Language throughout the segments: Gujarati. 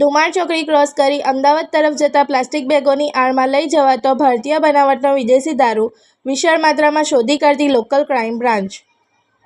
ધુમાડ ચોકડી ક્રોસ કરી અમદાવાદ તરફ જતા પ્લાસ્ટિક બેગોની આડમાં લઈ જવાતો ભારતીય બનાવટનો વિદેશી દારૂ વિશાળ માત્રામાં શોધી કાઢતી local crime branch.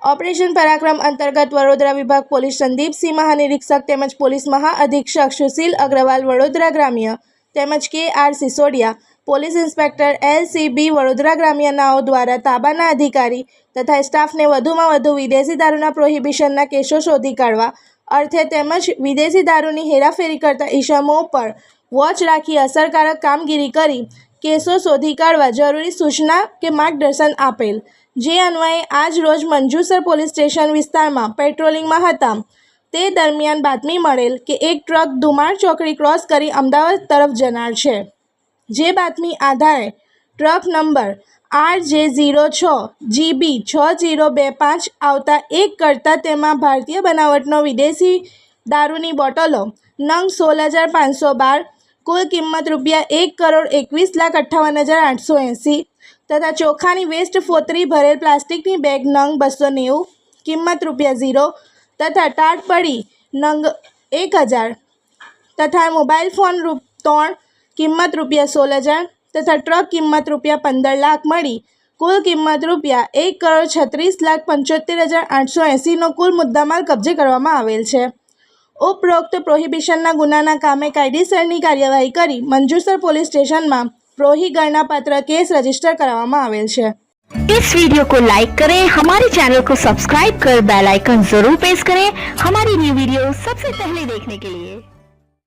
Operation Parakram અંતર્ગત વડોદરા વિભાગ પોલીસ સંદીપસિંહ મહાનિરીક્ષક તેમજ પોલીસ મહાઅધિક્ષક સુશીલ અગ્રવાલ વડોદરા ગ્રામ્ય તેમજ K R Sisodia, police inspector L C B Vadodara ગ્રામ્યનાઓ દ્વારા તાબાના અધિકારી તથા સ્ટાફને વધુમાં વધુ વિદેશી દારૂના પ્રોહિબિશનના કેસો શોધી કાઢવા અર્થે તેમજ વિદેશી દારૂની હેરાફેરી કરતા ઇસમો પર વોચ રાખી અસરકારક કામગીરી કરી કેસો શોધી કાઢવા જરૂરી સૂચના કે માર્ગદર્શન આપેલ. જે અન્વયે આજ રોજ મંજુસર પોલીસ સ્ટેશન વિસ્તારમાં પેટ્રોલિંગમાં હતા. તે દરમિયાન બાતમી મળેલ કે એક ટ્રક ધુમાડ ચોકડી ક્રોસ કરી અમદાવાદ તરફ જનાર છે. જે બાતમી આધારે truck number R J zero છ, જીબી છ ઝીરો બે પાંચ આવતા એક કરતાં તેમાં ભારતીય બનાવટનો વિદેશી દારૂની બોટલો, નંગ સોળ હજાર પાંચસો બાર, કુલ કિંમત રૂપિયા એક કરોડ એકવીસ લાખ અઠ્ઠાવન હજાર આઠસો એંસી તથા ચોખાની વેસ્ટ ફોતરી ભરેલ પ્લાસ્ટિકની બેગ નંગ બસો નેવું, કિંમત રૂપિયા ઝીરો તથા ટાટ પડી નંગ એક હજાર તથા મોબાઈલ ફોન રૂપ ત્રણ, કિંમત રૂપિયા સોળ હજાર તથા ટ્રક કિંમત રૂપિયા પંદર લાખ મળી કુલ કિંમત રૂપિયા એક કરોડ છત્રીસ લાખ પંચોતેર હજાર આઠસો એંસીનો કુલ મુદ્દામાલ કબજે કરવામાં આવેલ છે ઉપરોક્ત પ્રોહિબિશનના ગુનાના કામે કાયદેસરની કાર્યવાહી કરી મંજુસર પોલીસ સ્ટેશનમાં પ્રોહી ગણનાપાત્ર કેસ રજીસ્ટર કરવામાં આવેલ છે इस वीडियो को लाइक करें हमारे चैनल को सब्सक्राइब कर बेल आइकन जरूर प्रेस करें हमारी न्यू वीडियो सबसे पहले देखने के लिए